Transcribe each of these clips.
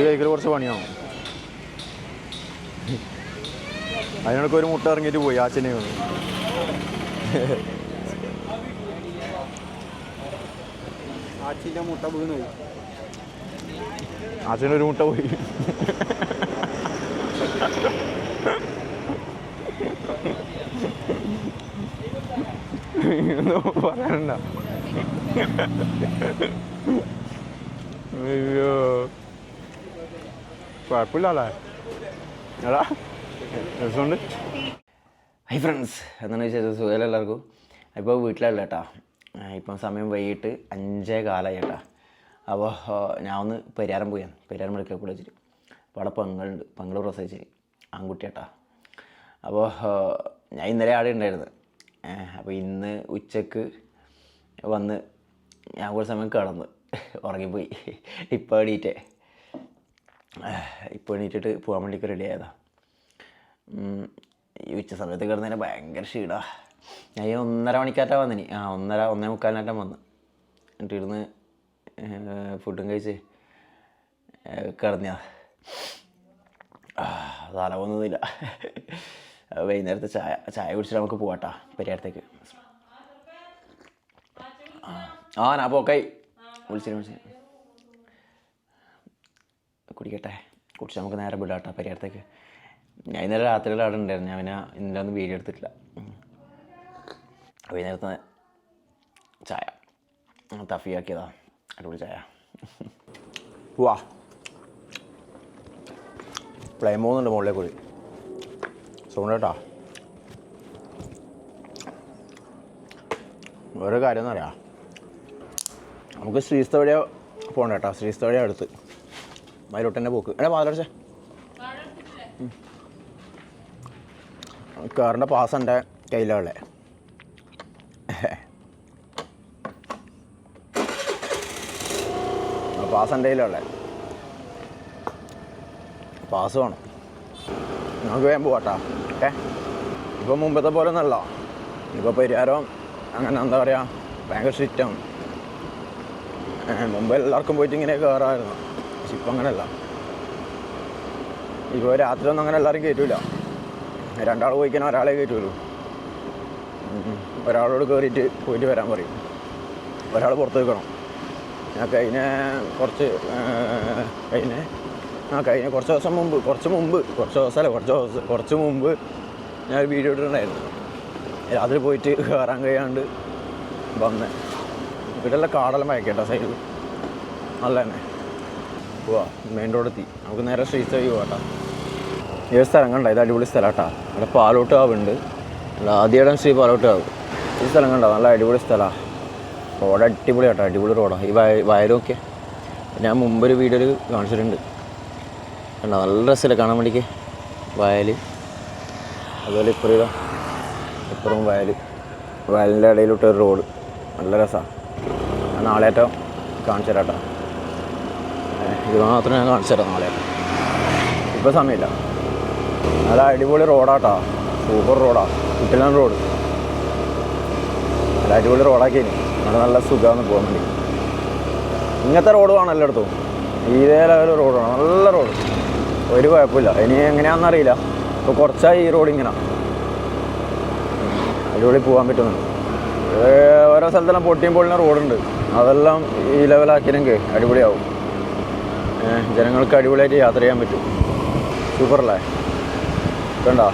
ഇത് കഴിക്കൽ കുറച്ച് പണിയാണ് അതിനൊക്കെ ഒരു മുട്ട ഇറങ്ങിയിട്ട് പോയി ആച്ചനെ വന്നു ആച്ചിന്റെ മുട്ട വീണ് മുട്ട പോയി. പറയാനുണ്ടോ അയ്യോ. കുഴപ്പമില്ലല്ലേ എടാ രസമുണ്ട് ഹൈ ഫ്രണ്ട്സ് എന്താണ് വിശേഷം? സുഖമല്ല എല്ലാവർക്കും? ഇപ്പോൾ വീട്ടിലല്ല കേട്ടാ ഇപ്പം സമയം വൈകിട്ട് അഞ്ചേ കാലമായി കേട്ടാ അപ്പോൾ ഞാൻ ഒന്ന് പരിഹാരം പോയാണ് പരിഹാരം മെഡിക്കൽ കോളേജിൽ അപ്പോൾ അവിടെ പെങ്ങളുണ്ട്. പെങ്ങൾ പ്രസവിച്ച്. ആൺകുട്ടി കേട്ടാ അപ്പോൾ ഞാൻ ഇന്നലെ ആടെ ഉണ്ടായിരുന്നു അപ്പോൾ ഇന്ന് ഉച്ചയ്ക്ക് വന്ന് ഞാൻ കുറച്ച് സമയം കിടന്ന്. ഉറങ്ങിപ്പോയി. ഇപ്പോൾ എണീറ്റേ. ഇപ്പോൾ എണീറ്റിട്ട് പോകാൻ വേണ്ടിയൊക്കെ റെഡി ആയതാ. ഈ ഉച്ച സമയത്ത് കിടന്നതിന് ഭയങ്കര ക്ഷീടാ ഞാൻ ഈ ഒന്നര മണിക്കാറ്റാ വന്നിനി. ആ ഒന്നര ഒന്നേ മുക്കാലിനാറ്റം വന്ന്. എന്നിട്ട് ഇരുന്ന് ഫുഡും കഴിച്ച് കിടന്നാ തല ഒന്നുമില്ല വൈകുന്നേരത്തെ ചായ ചായ കുടിച്ചിട്ട് നമുക്ക് പോവാട്ടാ പരിഹാരത്തേക്ക് ആ ഞാൻ പോക്കായി. വിളിച്ചിട്ട് വിളിച്ചു കുടിക്കട്ടെ? കുടിച്ച് നമുക്ക് നേരെ വിടാം കേട്ടോ പരിഹാരത്തേക്ക് ഞാൻ ഇന്നലെ രാത്രിയിൽ അവിടെ ഉണ്ടായിരുന്നു. ഞാൻ പിന്നെ ഇന്നലെ ഒന്നും വീഡിയോ എടുത്തിട്ടില്ല. വൈകുന്നേരത്ത് ചായ. തഫിയാക്കിയതാ അടിപൊളി ചായ. വാ ഫ്ലെയിം പോകുന്നുണ്ട് മുകളിലെ കൂടി. സൗണ്ട് ഓരോ കാര്യം എന്നറിയാം നമുക്ക് നമുക്ക് ശ്രീസ്തവടിയ പോകണ്ട കേട്ടോ. ശ്രീസ്തവടിയ അടുത്ത്. മയിലോട്ടെന്നെ പോക്ക്. എടാ പാലടച്ചേ. കാറിന്റെ പാസ് എന്റെ കയ്യിലുള്ള പാസ് എന്റെ കയ്യിലുള്ള പാസ് വേണം. നമുക്ക് വേഗം പോവാട്ടാ. ഏ? ഇപ്പം മുമ്പത്തെ പോലെ ഒന്നല്ല ഇപ്പോൾ പരിഹാരം അങ്ങനെ എന്താ പറയുക ഭയങ്കര സ്ട്രിക്റ്റാണ് മുമ്പ് എല്ലാവർക്കും പോയിട്ട് ഇങ്ങനെ കയറാമായിരുന്നു പക്ഷെ ഇപ്പം അങ്ങനെയല്ല ഇപ്പോൾ രാത്രിയൊന്നും അങ്ങനെ എല്ലാവരും കയറ്റൂല രണ്ടാൾ പോയിക്കാൻ ഒരാളെ കയറ്റുള്ളൂ. ഒരാളോട് കയറിയിട്ട് പോയിട്ട് വരാൻ പറയും. ഒരാൾ പുറത്ത് നിൽക്കണം ഞാൻ കഴിഞ്ഞ കുറച്ച് കഴിഞ്ഞ ആ കഴിഞ്ഞ കുറച്ച് ദിവസം മുമ്പ് കുറച്ച് മുമ്പ് കുറച്ച് ദിവസമല്ല കുറച്ച് ദിവസം കുറച്ച് മുമ്പ് ഞാൻ വീഡിയോ ഇട്ടിട്ടുണ്ടായിരുന്നു. രാത്രി പോയിട്ട് കയറാൻ കഴിയാണ്ട് വന്ന്. ഇവിടെയുള്ള കാടെല്ലാം വയക്കേട്ടോ സൈഡിൽ നല്ല തന്നെ പോവാ മെയിൻ റോഡ് എത്തി. നമുക്ക് നേരെ സ്ട്രീറ്റ് വഴി പോകാട്ടോ ഈ സ്ഥലം കണ്ട? ഇത് അടിപൊളി സ്ഥലം കേട്ടോ അവിടെ പാലോട്ട് കാവുണ്ട് ആദ്യമായിടം ശ്രീ പാലോട്ട് കാവ് ഈ സ്ഥലം കണ്ടോ? നല്ല അടിപൊളി സ്ഥലമാണ് റോഡ് അടിപൊളി കേട്ടോ അടിപൊളി റോഡാണ് ഈ വയ വയലൊക്കെ ഞാൻ മുമ്പൊരു വീഡിയോയിൽ കാണിച്ചിട്ടുണ്ട്. കണ്ടോ? നല്ല രസമല്ലേ കാണാൻ വേണ്ടിക്ക്. വയൽ അതുപോലെ ഇപ്പുറം ഇപ്പുറം വയൽ വയലിന്റെ ഇടയിലോട്ട് ഒരു റോഡ്. നല്ല രസമാണ് ഞാൻ ഏറ്റവും കാണിച്ചു തരാം കേട്ടോ ഏ, ഇത് മാത്രം ഞാൻ കാണിച്ചു തരാം നാളെ. ഇപ്പോൾ സമയമില്ല. നല്ല അടിപൊളി റോഡാട്ടോ. സൂപ്പർ റോഡാ. കുട്ടിലാണ് റോഡ്. നല്ല അടിപൊളി റോഡാക്കിയിന്. നല്ല നല്ല സുഖമാണ് പോകാൻ വേണ്ടി. ഇങ്ങനത്തെ റോഡ് വേണം എല്ലായിടത്തും. ഇതേ ലെവൽ റോഡാണ് നല്ല റോഡ് ഒരു കുഴപ്പമില്ല. ഇനി എങ്ങനെയാണെന്നറിയില്ല ഇപ്പോൾ കുറച്ചായി ഈ റോഡ് ഇങ്ങനെ. അടിപൊളി പോകാൻ പറ്റുന്നുണ്ട്. ഓരോ സ്ഥലത്തെല്ലാം പൊട്ടിയും പൊളിഞ്ഞ റോഡുണ്ട് അതെല്ലാം ഈ ലെവലാക്കിയെങ്കിൽ അടിപൊളിയാവും. ജനങ്ങൾക്ക് അടിപൊളിയായിട്ട് യാത്ര ചെയ്യാൻ പറ്റും. സൂപ്പറല്ലേ? കണ്ടോ?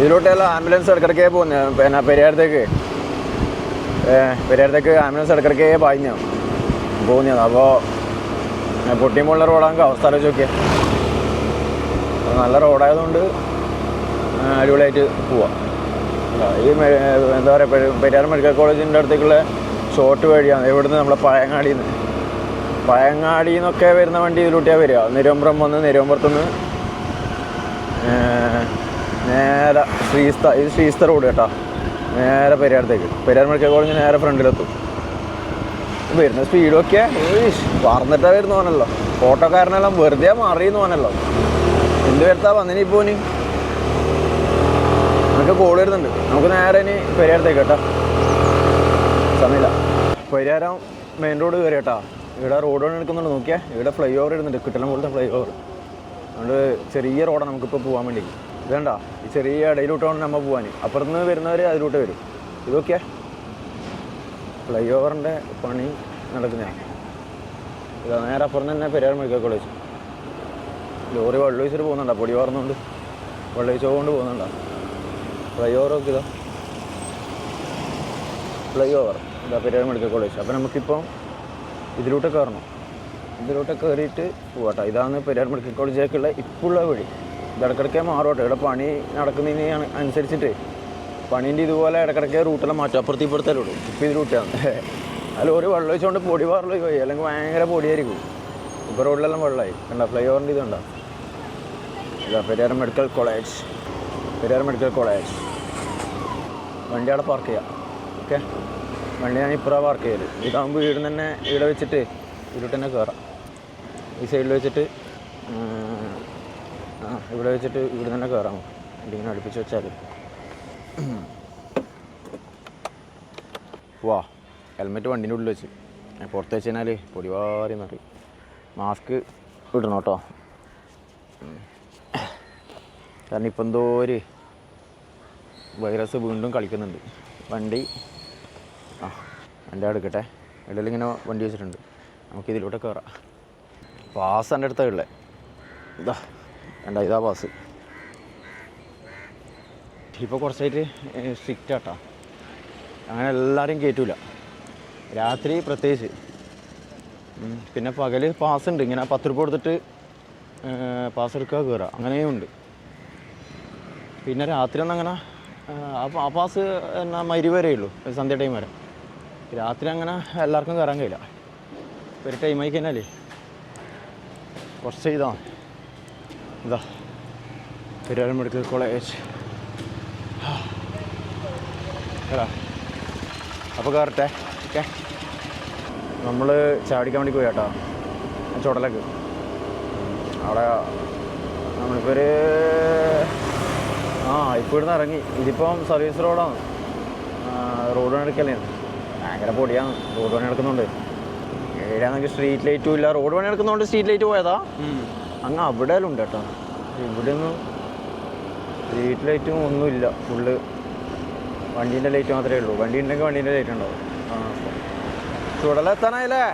ഇതിലോട്ടെല്ലാം ആംബുലൻസ് ഇടക്കിടക്കേ പോകുന്നത് പിന്നെ പെരിയാരത്തേക്ക്. പെരിയാരത്തേക്ക് ആംബുലൻസ് ഇടക്കിടക്കേ പാഞ്ഞു. പോകുന്നത് അപ്പോൾ പൊട്ടിയും പൊളിന റോഡാണെങ്കിൽ അവസ്ഥ ആലോചിച്ച് നോക്കിയാൽ നല്ല റോഡായതുകൊണ്ട് അടിപൊളിയായിട്ട് പോവാം. ഈ എന്താ പറയുക പെരിയാർ മെഡിക്കൽ കോളേജിന്റെ അടുത്തേക്കുള്ള ഷോർട്ട് വഴിയാണ്. ഇവിടുന്ന് നമ്മളെ പഴയങ്ങാടിയിൽ നിന്ന് പഴയങ്ങാടിയിൽ നിന്നൊക്കെ വരുന്ന വണ്ടി ഇതിലൂട്ടിയാണ് വരിക. നിരമ്പുറം വന്ന് നിരമ്പുറത്തുനിന്ന് നേരെ ശ്രീസ്ത ഇത് ശ്രീസ്ത റോഡ് കേട്ടോ. നേരെ പെരിയാടത്തേക്ക് പെരിയാർ മെഡിക്കൽ കോളേജ് നേരെ ഫ്രണ്ടിലെത്തും. വരുന്ന സ്പീഡൊക്കെ പറന്നിട്ടാ വരുന്ന പോനല്ലോ ഓട്ടോക്കാരനെല്ലാം വെറുതെ മാറിയെന്ന് പോകാനല്ലോ എന്ത് വരുത്താ വന്നിനി ഇപ്പോൾ നീ നമുക്ക് കോൾ വരുന്നുണ്ട്. നമുക്ക് നേരെ ഇനി പെരിയാടത്തേക്ക് കേട്ടോ. സമയമില്ല. പെരിയാരം മെയിൻ റോഡ് കയറി കേട്ടോ ഇവിടെ റോഡ് പണി എടുക്കുന്നുണ്ട്. നോക്കിയാൽ ഇവിടെ ഫ്ലൈ ഓവർ ഇടുന്നുണ്ട്. കിട്ടലം പോലത്തെ ഫ്ലൈ ഓവർ അതുകൊണ്ട് ചെറിയ റോഡാണ് നമുക്കിപ്പോൾ പോകാൻ വേണ്ടി. ഇതേണ്ട ഈ ചെറിയ ഇടയിലോട്ടാണ് നമ്മൾ പോകാൻ അപ്പുറത്തുനിന്ന് വരുന്നവർ അതിലോട്ട് വരും. ഇതൊക്കെ ഫ്ലൈ ഓവറിന്റെ പണി നടക്കുന്നതാണ് ഇതാ നേരെ അപ്പുറം തന്നെ പെരിയാർ മെഡിക്കൽ കോളേജ്. ലോറി വെള്ളമൊഴിച്ചിട്ട് പോകുന്നുണ്ടോ. പൊടി വാർന്നുകൊണ്ട് വെള്ളമൊഴിച്ച് കൊണ്ട് പോകുന്നുണ്ടോ. ഫ്ലൈ ഓവർ ഒക്കെ ഇതാ. ഫ്ലൈ ഓവർ ഇതാ പെരിയാർ മെഡിക്കൽ കോളേജ്. അപ്പോൾ നമുക്കിപ്പം ഇതിലൂടെ കയറണം. ഇതിലൂടെ കയറിയിട്ട് പോകട്ടെ ഇതാണ് പെരിയാർ മെഡിക്കൽ കോളേജിലേക്കുള്ള ഇപ്പോഴുള്ള വഴി. ഇത് ഇടക്കിടയ്ക്ക് മാറോട്ടെ ഇവിടെ പണി നടക്കുന്നതിന് അന- അനുസരിച്ചിട്ട് പണീന്റെ ഇതുപോലെ ഇടക്കിടയ്ക്ക് റൂട്ടെല്ലാം മാറ്റും. അപ്പുറത്ത് ഇപ്പുറത്തേ ഉള്ളൂ. ഇപ്പോൾ ഇത് റൂട്ടാണ്. അതിൽ ഒരു വെള്ളം ഒഴിച്ചുകൊണ്ട് പൊടി പാറിൽ പോയി. അല്ലെങ്കിൽ ഭയങ്കര പൊടിയായിരിക്കും. ഇപ്പോൾ റോഡിലെല്ലാം വെള്ളമായി. കണ്ട? ഫ്ലൈ ഓവറിന്റെ ഇതുണ്ടോ? ഇതാ Periyar medical college. Periyar medical college. വണ്ടി അവിടെ പാർക്ക് ചെയ്യാം. ഓക്കെ? വണ്ടി ഞാൻ ഇപ്പുറം പാർക്ക് ചെയ്യൽ. ഇതാകുമ്പോൾ വീട് തന്നെ ഇവിടെ വെച്ചിട്ട് ഇരുട്ട് തന്നെ കയറാം ഈ സൈഡിൽ വെച്ചിട്ട് ഇവിടെ വെച്ചിട്ട് ഇവിടെ തന്നെ കയറാം ഇങ്ങനെ അടുപ്പിച്ച് വെച്ചാൽ വാ ഹെൽമെറ്റ് വണ്ടീന്റെ ഉള്ളിൽ വെച്ച്. പുറത്ത് വെച്ച് കഴിഞ്ഞാൽ പൊടിവാരി മാറി മാസ്ക് ഇടണം കേട്ടോ. കാരണം ഇപ്പം എന്തോ ഒരു വൈറസ് വീണ്ടും കളിക്കുന്നുണ്ട്. വണ്ടി വണ്ടി എടുക്കട്ടെ. ഇടയിൽ ഇങ്ങനെ വണ്ടി വെച്ചിട്ടുണ്ട്. നമുക്ക് ഇതിലൂടെ കയറാം പാസ് എന്റെ അടുത്താണ് ഉള്ളത് ഇതാ എന്റെ ഇതാ പാസ്. ഇപ്പോൾ കുറച്ചായിട്ട് സ്ട്രിക്റ്റ് ആട്ടാ. അങ്ങനെ എല്ലാവരെയും കയറ്റൂല രാത്രി പ്രത്യേകിച്ച്. പിന്നെ പകൽ പാസ് ഉണ്ട്. ഇങ്ങനെ പത്ത് രൂപ കൊടുത്തിട്ട് പാസ് എടുക്കുക കയറുക അങ്ങനെയും ഉണ്ട്. പിന്നെ രാത്രി ഒന്നും അങ്ങനെ ആ, പാസ് എന്നാ മരി വരെയുള്ളൂ. സന്ധ്യ ടൈം വരെ. രാത്രി അങ്ങനെ എല്ലാവർക്കും കയറാൻ കഴിയില്ല. ഒരു ടൈമായി കഴിഞ്ഞാലേ കുറച്ച് ഇതാണ് ഇതാ. പെരുവാരം മെഡിക്കൽ കോളേജ് അപ്പോൾ കയറട്ടെ ഓക്കെ. നമ്മൾ ചാടിക്കാൻ വേണ്ടി പോയി കേട്ടോ ചുടലേക്ക്. അവിടെ നമ്മളിപ്പോൾ ഒരു ആ ഇപ്പോൾ ഇവിടുന്ന് ഇറങ്ങി. ഇതിപ്പം സർവീസ് റോഡാണ് റോഡ് പണി എടുക്കല്ലേ ഭയങ്കര പൊടിയാണ് റോഡ് പണി എടുക്കുന്നുണ്ട് ഏഴാണെങ്കിൽ സ്ട്രീറ്റ് ലൈറ്റും ഇല്ല. റോഡ് പണി എടുക്കുന്നതുകൊണ്ട് സ്ട്രീറ്റ് ലൈറ്റ് പോയതാ. അങ്ങ് അവിടെ ഉണ്ട് കേട്ടോ ഇവിടെ ഒന്നും സ്ട്രീറ്റ് ലൈറ്റും ഒന്നുമില്ല. ഫുള്ള് വണ്ടീന്റെ ലൈറ്റ് മാത്രമേ ഉള്ളൂ. വണ്ടി ഉണ്ടെങ്കിൽ വണ്ടീന്റെ ലൈറ്റ് ഉണ്ടാവും ചുടല എത്താനായില്ലേ?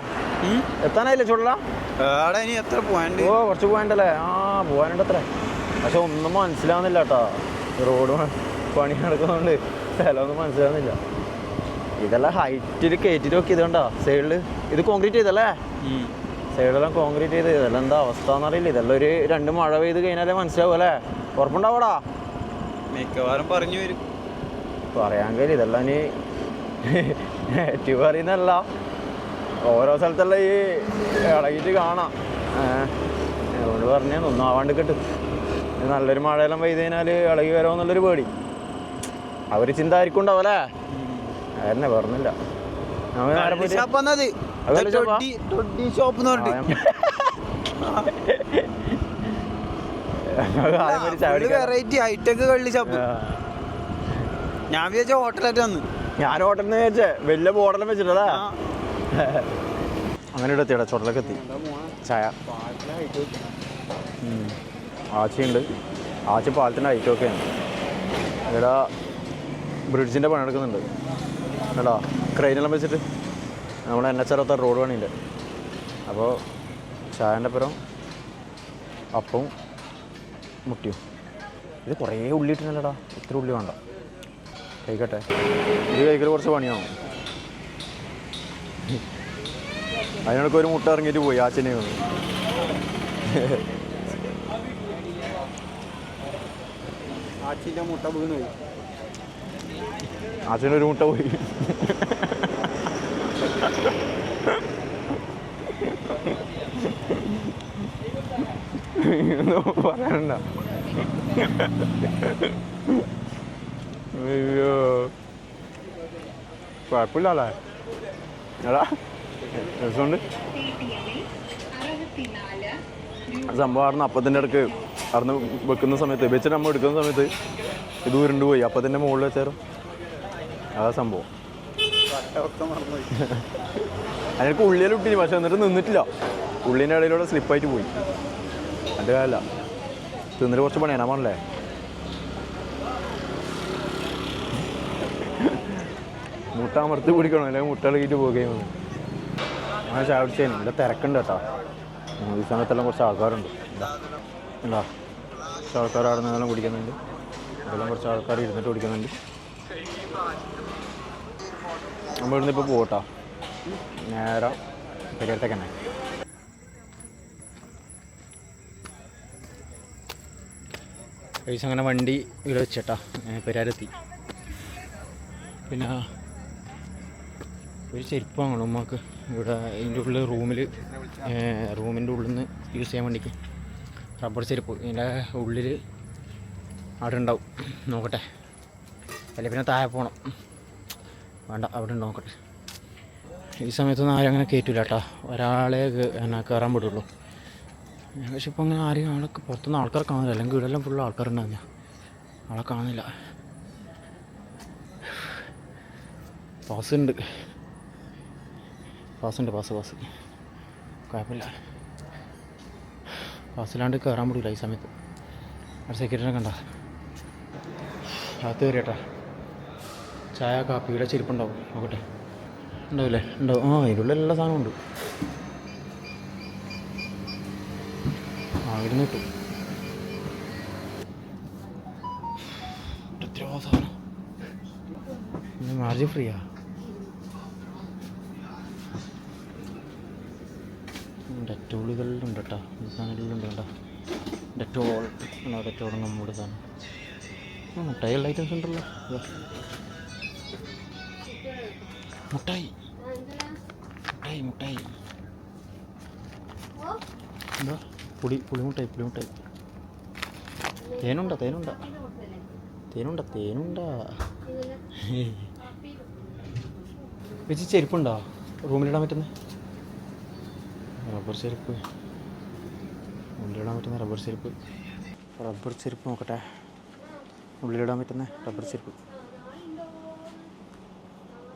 എത്താനായില്ലേ ചുടല? ഇനി എത്ര പോയിന്റ് ഓ കുറച്ച് പോകാനുണ്ടല്ലേ ആ പോകാനുണ്ട് അത്ര പക്ഷെ ഒന്നും മനസ്സിലാവുന്നില്ല കേട്ടോ റോഡ് പണി നടക്കുന്നതുകൊണ്ട് സ്ഥലമൊന്നും മനസ്സിലാവുന്നില്ല. ഇതെല്ലാം ഹൈറ്റിൽ കയറ്റിട്ട് നോക്കി ഇത് കണ്ടോ സൈഡിൽ ഇത് കോൺക്രീറ്റ് ചെയ്തല്ലേ? സൈഡെല്ലാം കോൺക്രീറ്റ് ചെയ്ത്. ഇതെല്ലാം എന്താ അവസ്ഥ എന്നറിയില്ല. ഇതെല്ലാം ഒരു രണ്ട് മഴ പെയ്ത് കഴിഞ്ഞാലേ മനസ്സിലാവും അല്ലേ? ഉറപ്പുണ്ടാവടാ? മിക്കവാറും പറഞ്ഞു വരും. പറയാൻ കഴിയും ഇതെല്ലാം ഇനി നെഗറ്റീവ് പറയുന്നതല്ല ഓരോ സ്ഥലത്തുള്ള ഈ ഇളകിയിട്ട് കാണാം. അതുകൊണ്ട് പറഞ്ഞാൽ ഒന്നും ആവാണ്ട് കിട്ടും നല്ലൊരു മഴയെല്ലാം പെയ്ത് കഴിഞ്ഞാൽ ഇളകി വരുമോ എന്നുള്ളൊരു പേടി. അവർ ചിന്ത ആയിരിക്കും ഉണ്ടാവല്ലേ അതന്നെ പറഞ്ഞില്ല. വെറൈറ്റി ഹൈടെക് കള്ളി ഷോപ്പ് ഞാൻ വിചാരിച്ച ഹോട്ടലായിട്ട് വന്ന്. ഞാൻ ഹോട്ടലിൽ വിചാരിച്ചേ വലിയ ബോർഡെല്ലാം വെച്ചിട്ടതാ. അങ്ങനെ ഇവിടെ എത്തിയടാ ചുടലൊക്കെ എത്തി. ചായ. ആച്ചിയുണ്ട്. ആച്ചി പാലത്തിന്റെ ഐറ്റമൊക്കെയാണ് ഇവിടെ ബ്രിഡ്ജിന്റെ പണി നടക്കുന്നുണ്ട് കേട്ടോ ക്രെയിനെല്ലാം വെച്ചിട്ട് നമ്മുടെ എൻ എച്ച് അറുപത്താറ് റോഡ് പണിയുണ്ട് അപ്പോൾ ചായന്റെ പുറം അപ്പവും മുട്ടിയും. ഇത് കുറേ ഉള്ളി ഇട്ടില്ലടാ ഇത്ര ഉള്ളി വേണ്ട. കഴിക്കട്ടെ. ഇത് കഴിക്കൽ കുറച്ച് പണിയാവും. അതിനൊക്കെ ഒരു മുട്ട ഇറങ്ങിയിട്ട് പോയി ആച്ചനെ വന്നു. ആച്ചിന്റെ മുട്ട വീണ് പോയി. ഒരു മുട്ട പോയി. ഒന്നും പറയാനുണ്ട അയ്യോ. കുഴപ്പമില്ലല്ലേ എടാ രസമുണ്ട്. സംഭവം ആടുന്ന അപ്പത്തിന്റെ അടുക്ക് അവിടുന്ന് വെക്കുന്ന സമയത്ത് വെച്ചിട്ട് നമ്മൾ എടുക്കുന്ന സമയത്ത് ഇത് ഉരുണ്ട് പോയി അപ്പത്തിന്റെ മുകളിൽ വെച്ചാലും അതാ സംഭവം. അതിനൊക്കെ ഉള്ളിലിട്ടിന് പക്ഷെ എന്നിട്ട് നിന്നിട്ടില്ല. ഉള്ളിന്റെ ഇടയിലൂടെ സ്ലിപ്പായിട്ട് പോയി. അത് കാര്യമല്ല. തിന്നിട്ട് കുറച്ച് പണിയാണ് ആണല്ലേ മുട്ട അമർത്തി പിടിക്കണം അല്ലെങ്കിൽ മുട്ട ഇളകിയിട്ട് പോകുകയും വേണം അങ്ങനെ ചായ ഇവിടെ തിരക്കുണ്ട് കേട്ടോ. ഈ സമയത്തെല്ലാം കുറച്ച് ആൾക്കാരുണ്ട്. ഇതാ കുറച്ച് ആൾക്കാർ അവിടെ നിന്നെല്ലാം കുടിക്കുന്നുണ്ട്. ഇതെല്ലാം കുറച്ച് ആൾക്കാർ ഇരുന്നിട്ട് കുടിക്കുന്നുണ്ട്. നമ്മൾ ഇവിടുന്ന് ഇപ്പോൾ പോകട്ടോ നേരം പെരിയത്തേക്ക് തന്നെ പൈസ അങ്ങനെ വണ്ടി ഇവിടെ വെച്ചേട്ടാ. പെരാരെത്തി പിന്നെ ഒരു ചെരുപ്പ് വാങ്ങണം ഉമ്മക്ക്. ഇവിടെ ഇതിന്റെ ഉള്ളിൽ റൂമിൽ റൂമിന്റെ ഉള്ളിൽ നിന്ന് യൂസ് ചെയ്യാൻ വേണ്ടിക്ക് റബ്ബർ ചെരുപ്പ്. ഇതിന്റെ ഉള്ളിൽ അവിടെ ഉണ്ടാവും. നോക്കട്ടെ. അല്ലെങ്കിൽ പിന്നെ താഴെ പോകണം വേണ്ട അവിടെ നോക്കട്ടെ. ഈ സമയത്തൊന്നും ആരും അങ്ങനെ കയറ്റില്ല കേട്ടോ ഒരാളെ എന്നാ കയറാൻ വിടുള്ളൂ. പക്ഷെ ഇപ്പോൾ അങ്ങനെ ആരെയും ആളൊക്കെ പുറത്തുനിന്ന് ആൾക്കാർ കാണുന്നില്ല. അല്ലെങ്കിൽ ഇവിടെല്ലാം ഫുള്ള് ആൾക്കാരുണ്ടാകുന്ന ആളെ കാണുന്നില്ല. പാസ് ഉണ്ട്. പാസ് ഉണ്ട് പാസ് പാസ് കുഴപ്പമില്ല. പാസ്സിലാണ്ട് കയറാൻ പറ്റില്ല ഈ സമയത്ത്. അവിടെ സെക്യൂരിറ്റിനെ കണ്ട. അകത്ത് കയറിയട്ടാ ചായ കാപ്പിയുടെ ചെരുപ്പുണ്ടാവും. നോക്കട്ടെ. ഉണ്ടാവില്ലേ? ഉണ്ടാവും. ആ ഇതിലുള്ള എല്ലാ സാധനവും ഉണ്ട്. ആ ഇരുന്ന് കിട്ടും. എത്രയോ ഫ്രീയാ ഡെറ്റോളുകളിലുണ്ട് കേട്ടോ ഈ കേട്ടോ ഡെറ്റോൾ. ഡെറ്റോൾ നമ്മുടെ സാധനം. ടൈൽ ഐറ്റംസ് ഉണ്ടല്ലോ. മുട്ടായി. മുട്ടായി മുട്ടായി. എന്താ? പുളി പുളിമുട്ടായി പുളിമുട്ടായി. തേനുണ്ട തേനുണ്ട. തേനുണ്ട തേനുണ്ട. വെച്ച് ചെരുപ്പുണ്ടോ? റൂമിലിടാൻ പറ്റുന്ന? റബ്ബർ ചെരുപ്പ്. ഉള്ളിലിടാൻ പറ്റുന്ന റബ്ബർ ചെരുപ്പ്. റബ്ബർ ചെരുപ്പ് നോക്കട്ടെ. ഉള്ളിലിടാൻ പറ്റുന്ന റബ്ബർ ചെരുപ്പ്.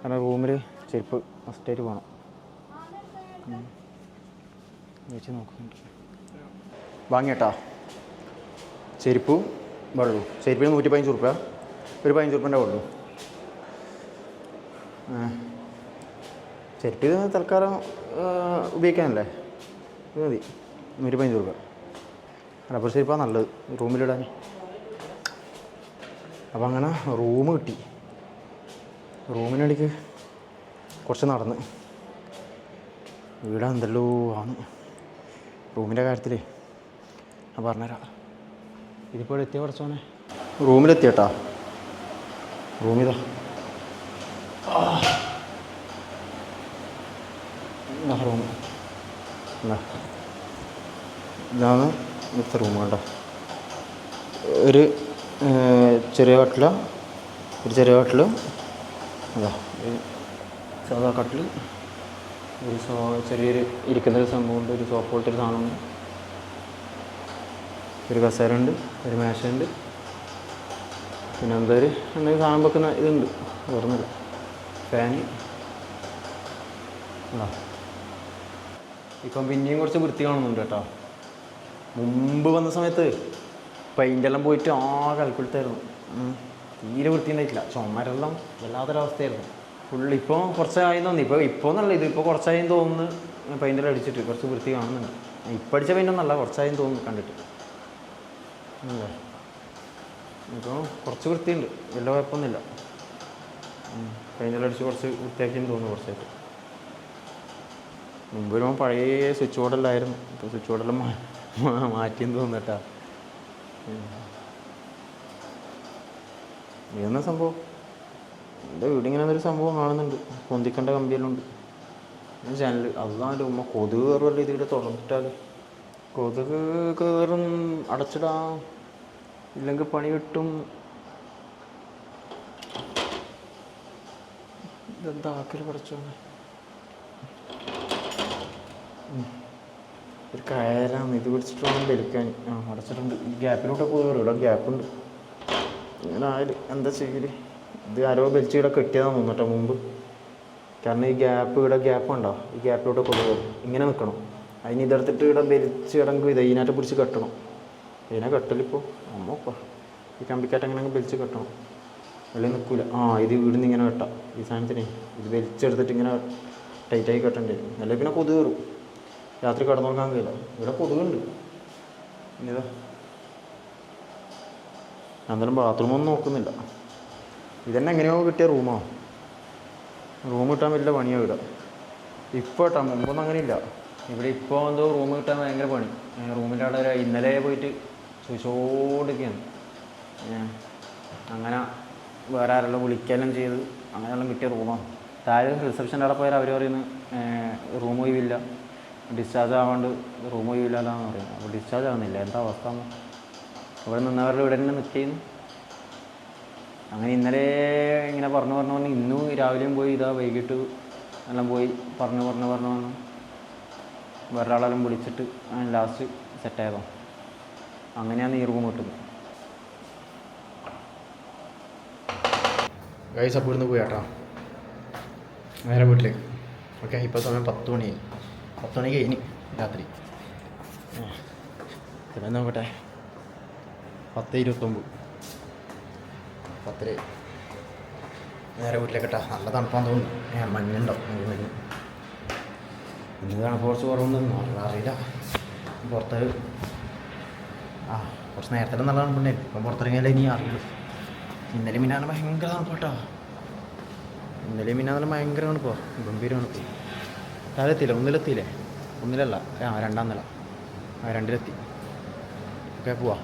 കാരണം റൂമിൽ ചെരുപ്പ് ഫസ്റ്റായിട്ട് പോകണം. വെച്ച് നോക്കുന്നുണ്ട്. വാങ്ങിയേട്ടാ. ചെരുപ്പും വെള്ളവും. ചെരുപ്പിന് നൂറ്റി പതിനഞ്ച് റുപ്യ ഒരു പതിനഞ്ച് റുപ്യന്റെ വെള്ളു ചെരുപ്പ് ഇത് തൽക്കാലം ഉപയോഗിക്കാനല്ലേ? ഇത് മതി. നൂറ്റി പതിനഞ്ച് റുപ്യ റബ്ബർ ചെരുപ്പാണ് നല്ലത്. റൂമിലിടാൻ. അപ്പം അങ്ങനെ റൂം കിട്ടി. റൂമിനടിക്ക് കുറച്ച് നടന്ന്. വീട് എന്തല്ലോ ആണ്. റൂമിന്റെ കാര്യത്തിലേ ഞാൻ പറഞ്ഞുതരാം. ഇതിപ്പോൾ എത്തിയ കുറച്ചോനെ റൂമിലെത്തിയട്ടാ. റൂമിതാ. റൂം ഇതാണ് ഇന്നത്തെ റൂം കേട്ടോ ഒരു ചെറിയ കട്ടില ഒരു ചെറിയ കട്ടിലും അതാ സാധാ കട്ടിൽ ഒരു സോ ചെറിയൊരു ഇരിക്കുന്ന ഒരു സംഭവമുണ്ട് ഒരു സോപ്പ് പോലത്തെ ഒരു സാധനമുണ്ട് ഒരു കസേര ഉണ്ട് ഒരു മേശയുണ്ട്. പിന്നെ എന്താ ഒരു എന്തെങ്കിലും സാധനം വെക്കുന്ന ഇതുണ്ട്. ഓർമ്മയില്ല ഫാന്. ആ ഇപ്പം പിന്നെയും കുറച്ച് വൃത്തി കാണുന്നുണ്ട് കേട്ടോ. മുമ്പ് വന്ന സമയത്ത് പെയിന്റെല്ലാം പോയിട്ട് ആ കൽപ്പിടുത്തായിരുന്നു തീരെ വൃത്തി ഉണ്ടായിട്ടില്ല ചുമരെല്ലാം വല്ലാത്തൊരവസ്ഥയായിരുന്നു. ഫുള്ള് ഇപ്പോൾ കുറച്ചായി തോന്നി. ഇപ്പോൾ ഇപ്പോൾ എന്നല്ല ഇത്. ഇപ്പോൾ കുറച്ചായി തോന്നുന്നു. പെയിന്റർ അടിച്ചിട്ട് കുറച്ച് വൃത്തി കാണുന്നുണ്ട്. ഇപ്പം അടിച്ച പെയിന്റൊന്നല്ല കുറച്ചായി തോന്നുന്നു കണ്ടിട്ട്. അല്ലേ ഇപ്പോൾ കുറച്ച് വൃത്തിയുണ്ട്. വലിയ കുഴപ്പമൊന്നുമില്ല. പെയിന്റർ അടിച്ച് കുറച്ച് വൃത്തിയാക്കിയെന്ന് തോന്നുന്നു കുറച്ചായിട്ട്. മുമ്പ് വരുമ്പോൾ പഴയ സ്വിച്ച് ബോർഡെല്ലായിരുന്നു ഇപ്പോൾ സ്വിച്ച് ബോർഡെല്ലാം മാറ്റിയെന്ന് തോന്നട്ടാ ഇതെന്നാ സംഭവം? എന്റെ വീടിങ്ങനെ ഒരു സംഭവം കാണുന്നുണ്ട്. പൊന്തിക്കേണ്ട കമ്പിയെല്ലാം ചാനൽ അതാണ് ഉമ്മ കൊതുക് കയറുമല്ലോ ഇതിവിടെ തുറന്നിട്ടാൽ കൊതുക് കയറും അടച്ചിടാ. ഇല്ലെങ്കിൽ പണി കിട്ടും. ഇതെന്താ ആക്കൽ പറിച്ചോ ഒരു കയറാണ് ഇത് പിടിച്ചിട്ട് വേണം വലിക്കാൻ ആ അടച്ചിട്ടുണ്ട്. ഈ ഗ്യാപ്പിലൂടെ പോയി കയറും ഇവിടെ ഗ്യാപ്പുണ്ട് ഇങ്ങനെ ആയാലും എന്താ ചെയ്യൽ? ഇത് ആരോ വലിച്ച് ഇവിടെ കെട്ടിയതാണ് തോന്നട്ടെ മുമ്പ്. കാരണം ഈ ഗ്യാപ്പ് ഇവിടെ ഗ്യാപ്പ് ഉണ്ടോ? ഈ ഗ്യാപ്പിലോട്ട് കൊണ്ടുപോകും. ഇങ്ങനെ നിൽക്കണം അതിന് ഇതെടുത്തിട്ട് ഇവിടെ വലിച്ച് കിടക്കും ഇത്. ഇതിനകത്ത് പിടിച്ച് കെട്ടണം. ഇതിനെ കെട്ടലിപ്പോൾ അമ്മപ്പാ ഈ കമ്പിക്കാറ്റ് അങ്ങനെ ബെൽച്ച് കെട്ടണം. അല്ലെങ്കിൽ നിൽക്കില്ല ആ ഇത് ഇവിടുന്ന് ഇങ്ങനെ കെട്ടാം. ഈ സാധനത്തിനെ. ഇത് വലിച്ചെടുത്തിട്ട് ഇങ്ങനെ ടൈറ്റായി കെട്ടേണ്ടി. വരും അല്ലെങ്കിൽ പിന്നെ കൊതുക് കയറും രാത്രി കിടന്നുറങ്ങാൻ കഴിയില്ല. ഇവിടെ കൊതുകുണ്ട്. ഇനിതാ അന്നേരം ബാത്റൂമൊന്നും നോക്കുന്നില്ല. ഇതന്നെ എങ്ങനെയോ കിട്ടിയ റൂമോ റൂം കിട്ടാൻ വലിയ പണിയോ ഇവിടെ. ഇപ്പോൾ കേട്ടോ മുമ്പൊന്നും അങ്ങനെ ഇല്ല ഇവിടെ ഇപ്പോൾ എന്തോ റൂം കിട്ടാൻ ഭയങ്കര പണി. റൂമിന്റെ അവിടെ ഇന്നലെ പോയിട്ട് ചോദിച്ചോണ്ടിരിക്കുകയാണ് അങ്ങനെ വേറെ ആരെല്ലാം വിളിക്കലും ചെയ്ത് അങ്ങനെയെല്ലാം കിട്ടിയ റൂമാണ് താഴെ റിസപ്ഷന്റെ അവിടെ പോയാൽ അവർ പറയുന്നു റൂം ഒഴിവില്ല. ഡിസ്ചാർജ് ആവാണ്ട് റൂം ഒഴിവില്ല എന്നാണ് പറയുന്നത്. അപ്പോൾ ഡിസ്ചാർജ് ആവുന്നില്ല. എന്താ അവസ്ഥ? ഇവിടെ നിന്നവരുടെ ഇവിടെ തന്നെ നിൽക്കുന്നു അങ്ങനെ ഇന്നലെ ഇങ്ങനെ പറഞ്ഞു പറഞ്ഞു പറഞ്ഞു ഇന്നും രാവിലെയും പോയി ഇതാ വൈകിട്ട് എല്ലാം പോയി പറഞ്ഞു പറഞ്ഞു പറഞ്ഞു പറഞ്ഞു വേറൊരാളെല്ലാം വിളിച്ചിട്ട് ലാസ്റ്റ് സെറ്റായതോ അങ്ങനെയാണ് ഈ റൂം കിട്ടുന്നത്. ഗൈസ് അപ്പോൾ ഇവിടുന്ന് പോയി കേട്ടോ നേരെ വീട്ടിലേക്ക്. ഓക്കെ ഇപ്പോൾ സമയം പത്ത് മണിയായി പത്ത് മണി കഴിഞ്ഞ് രാത്രി. പിന്നെ നോക്കട്ടെ? പത്ത് ഇരുപത്തൊമ്പത് പത്തര നേരെ വീട്ടിലേക്ക് കേട്ടോ നല്ല തണുപ്പാന്ന് തോന്നുന്നു. ഏ മഞ്ഞുണ്ടോ? മഞ്ഞ്. ഇന്ന് തണുപ്പ് കുറച്ച് കുറവുണ്ടെന്ന് അറിയില്ല. പുറത്ത് ആ കുറച്ച് നേരത്തെ നല്ല തണുപ്പുണ്ടായിരുന്നു ഇപ്പം പുറത്തിറങ്ങിയാലേ ഇനി അറിയുള്ളൂ. ഇന്നലെ മിന്നാണ് ഭയങ്കര തണുപ്പ് കേട്ടോ ഇന്നലെ മിന്നാന്ന് ഭയങ്കര തണുപ്പോ. ഗംഭീര തണുപ്പ് താഴെത്തിയില്ല ഒന്നിലെത്തിയില്ലേ? ഒന്നിലല്ല. ആ രണ്ടാം നില. ആ രണ്ടിലെത്തി. ഓക്കെ പോവാ.